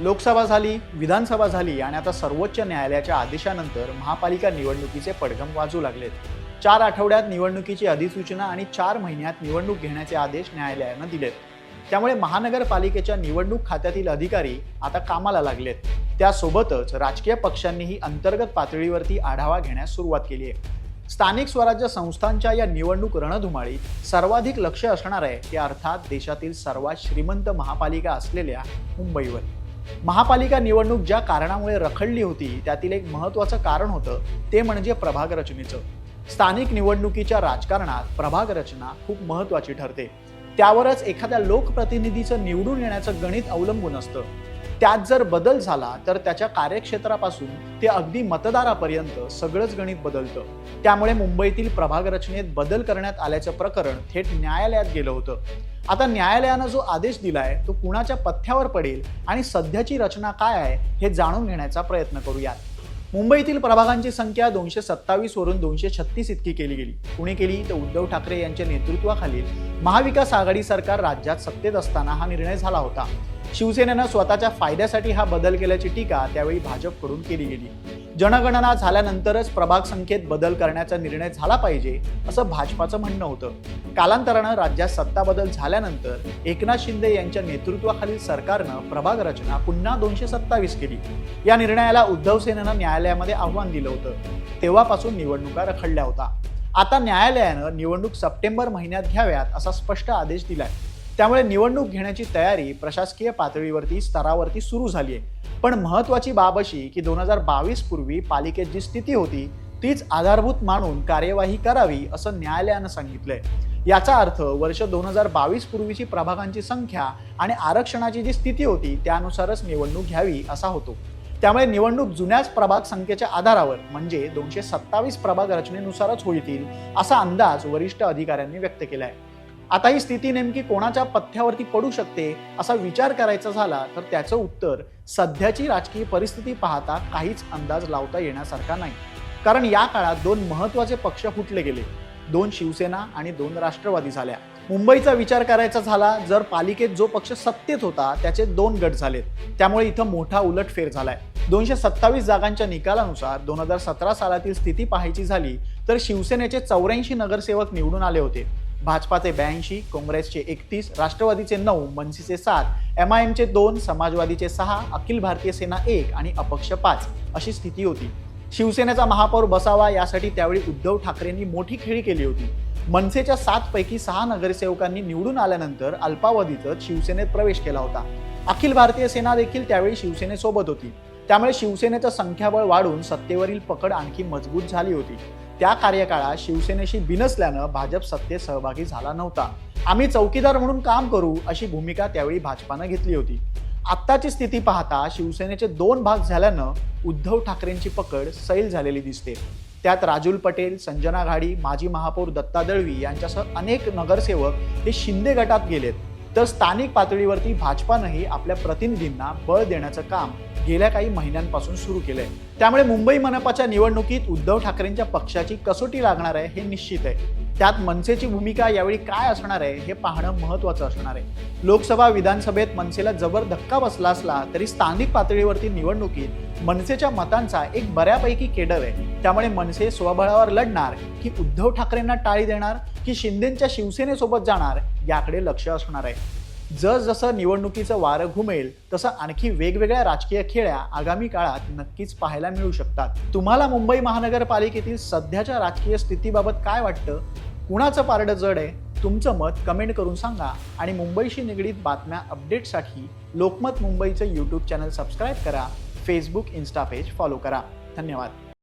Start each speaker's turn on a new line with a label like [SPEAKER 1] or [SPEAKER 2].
[SPEAKER 1] लोकसभा झाली विधानसभा झाली आणि आता सर्वोच्च न्यायालयाच्या आदेशानंतर महापालिका निवडणुकीचे पडघम वाजू लागलेत. चार आठवड्यात निवडणुकीची अधिसूचना आणि चार महिन्यात निवडणूक घेण्याचे आदेश न्यायालयानं दिलेत. त्यामुळे महानगरपालिकेच्या निवडणूक खात्यातील अधिकारी आता कामाला लागलेत. त्यासोबतच राजकीय पक्षांनीही अंतर्गत पातळीवरती आढावा घेण्यास सुरुवात केली आहे. स्थानिक स्वराज्य संस्थांच्या या निवडणूक रणधुमाळीत सर्वाधिक लक्ष असणार आहे ते अर्थात देशातील सर्वात श्रीमंत महापालिका असलेल्या मुंबईवर. महापालिका निवडणूक ज्या कारणामुळे रखडली होती त्यातील एक महत्त्वाचं कारण होतं ते म्हणजे प्रभाग रचनेचं. स्थानिक निवडणुकीच्या राजकारणात प्रभाग रचना खूप महत्त्वाची ठरते. त्यावरच एखाद्या लोकप्रतिनिधीचं निवडून येण्याचं गणित अवलंबून असतं. त्यात जर बदल झाला तर त्याच्या कार्यक्षेत्रापासून ते अगदी मतदारापर्यंत सगळंच गणित बदलतं. त्यामुळे मुंबईतील प्रभाग रचनेत बदल करण्यात आल्याचं प्रकरण थेट न्यायालयात गेलं होतं. आता न्यायालयानं जो आदेश दिलाय तो कुणाच्या पथ्यावर पडेल आणि सध्याची रचना काय आहे हे जाणून घेण्याचा प्रयत्न करूयात. मुंबईतील प्रभागांची संख्या दोनशे सत्तावीस वरून दोनशे छत्तीस इतकी केली गेली. कुणी केली? तर उद्धव ठाकरे यांच्या नेतृत्वाखालील महाविकास आघाडी सरकार राज्यात सत्तेत असताना हा निर्णय झाला होता. शिवसेनेनं स्वतःच्या फायद्यासाठी हा बदल केल्याची टीका त्यावेळी भाजपकडून केली गेली. जनगणना झाल्यानंतरच प्रभाग संख्येत बदल करण्याचा निर्णय झाला पाहिजे असं भाजपाचं म्हणणं होतं. कालांतरानं राज्यात सत्ता बदल झाल्यानंतर एकनाथ शिंदे यांच्या नेतृत्वाखालील सरकारनं प्रभाग रचना पुन्हा दोनशे सत्तावीस केली. या निर्णयाला उद्धव सेनेनं न्यायालयामध्ये आव्हान दिलं होतं. तेव्हापासून निवडणुका रखडल्या होता. आता न्यायालयानं निवडणूक सप्टेंबर महिन्यात घ्याव्यात असा स्पष्ट आदेश दिलाय. त्यामुळे निवडणूक घेण्याची तयारी प्रशासकीय पातळीवरती स्तरावरती सुरू झाली आहे पण महत्वाची बाब अशी की दोन हजार बावीस पूर्वी पालिकेत जी स्थिती होती तीच आधारभूत मानून कार्यवाही करावी असं न्यायालयानं सांगितलंय. याचा अर्थ वर्ष दोन हजार बावीस पूर्वीची प्रभागांची संख्या आणि आरक्षणाची जी स्थिती होती त्यानुसारच निवडणूक घ्यावी असा होतो. त्यामुळे निवडणूक जुन्याच प्रभाग संख्येच्या आधारावर म्हणजे दोनशे सत्तावीस प्रभाग रचनेनुसारच होईतील असा अंदाज वरिष्ठ अधिकाऱ्यांनी व्यक्त केलाय. आता ही स्थिती नेमकी कोणाच्या पथ्यावरती पडू शकते असा विचार करायचा झाला तर त्याचं उत्तर सध्याची राजकीय परिस्थिती पाहता काहीच अंदाज लावता येण्यासारखा नाही. कारण या काळात दोन महत्त्वाचे पक्ष फुटले गेले. दोन शिवसेना आणि दोन राष्ट्रवादी झाल्या. मुंबईचा विचार करायचा झाला जर पालिकेत जो पक्ष सत्तेत होता त्याचे दोन गट झालेत. त्यामुळे इथं मोठा उलटफेर झालाय. दोनशे सत्तावीस जागांच्या निकालानुसार दोन हजार सतरा सालातील स्थिती पाहायची झाली तर शिवसेनेचे चौऱ्याऐंशी नगरसेवक निवडून आले होते. भाजपाचे ब्याऐंशी काँग्रेसचे एकतीस राष्ट्रवादीचे नऊ मनसेचे सात एम आय एमचे दोन समाजवादीचे सहा अखिल भारतीय सेना एक आणि अपक्ष पाच अशी स्थिती होती. शिवसेनेचा महापौर बसावा यासाठी त्यावेळी उद्धव ठाकरेंनी मोठी खेळी केली होती. मनसेच्या सात पैकी सहा नगरसेवकांनी निवडून आल्यानंतर अल्पावधीतच शिवसेनेत प्रवेश केला होता. अखिल भारतीय सेना देखील त्यावेळी शिवसेनेसोबत होती. त्यामुळे शिवसेनेचं संख्याबळ वाढून सत्तेवरील पकड आणखी मजबूत झाली होती. त्या कार्यकाळात शिवसेनेशी बिनसल्यानं भाजप सत्तेत सहभागी झाला नव्हता. आम्ही चौकीदार म्हणून काम करू अशी भूमिका त्यावेळी भाजपानं घेतली होती. आत्ताची स्थिती पाहता शिवसेनेचे दोन भाग झाल्यानं उद्धव ठाकरेंची पकड सैल झालेली दिसते. त्यात राजुल पटेल संजना घाडी माजी महापौर दत्ता दळवी यांच्यासह अनेक नगरसेवक हे शिंदे गटात गेलेत. तर स्थानिक पातळीवरती भाजपानंही आपल्या प्रतिनिधींना बळ देण्याचं काम गेल्या काही महिन्यांपासून सुरू केलंय. त्यामुळे मुंबई मनपाच्या निवडणुकीत उद्धव ठाकरेंच्या पक्षाची कसोटी लागणार आहे हे निश्चित आहे. त्यात मनसेची भूमिका यावेळी काय असणार आहे हे पाहणं महत्वाचं असणार आहे. लोकसभा विधानसभेत मनसेला जबर धक्का बसला असला तरी स्थानिक पातळीवरती निवडणुकीत मनसेच्या मतांचा एक बऱ्यापैकी केडर आहे. त्यामुळे मनसे स्वबळावर लढणार की उद्धव ठाकरेंना टाळी देणार की शिंदेच्या शिवसेनेसोबत जाणार याकडे लक्ष असणार आहे. जसजसं निवडणुकीचं वारं घुमेल तसं आणखी वेगवेगळ्या राजकीय खेळ्या आगामी काळात नक्कीच पाहायला मिळू शकतात. तुम्हाला मुंबई महानगरपालिकेतील सध्याच्या राजकीय स्थितीबाबत काय वाटतं? कुणाचं पारडं जड आहे? तुमचं मत कमेंट करून सांगा. आणि मुंबईशी निगडीत बातम्या अपडेटसाठी लोकमत मुंबईचं यूट्यूब चॅनल सबस्क्राईब करा. फेसबुक इन्स्टा पेज फॉलो करा. धन्यवाद.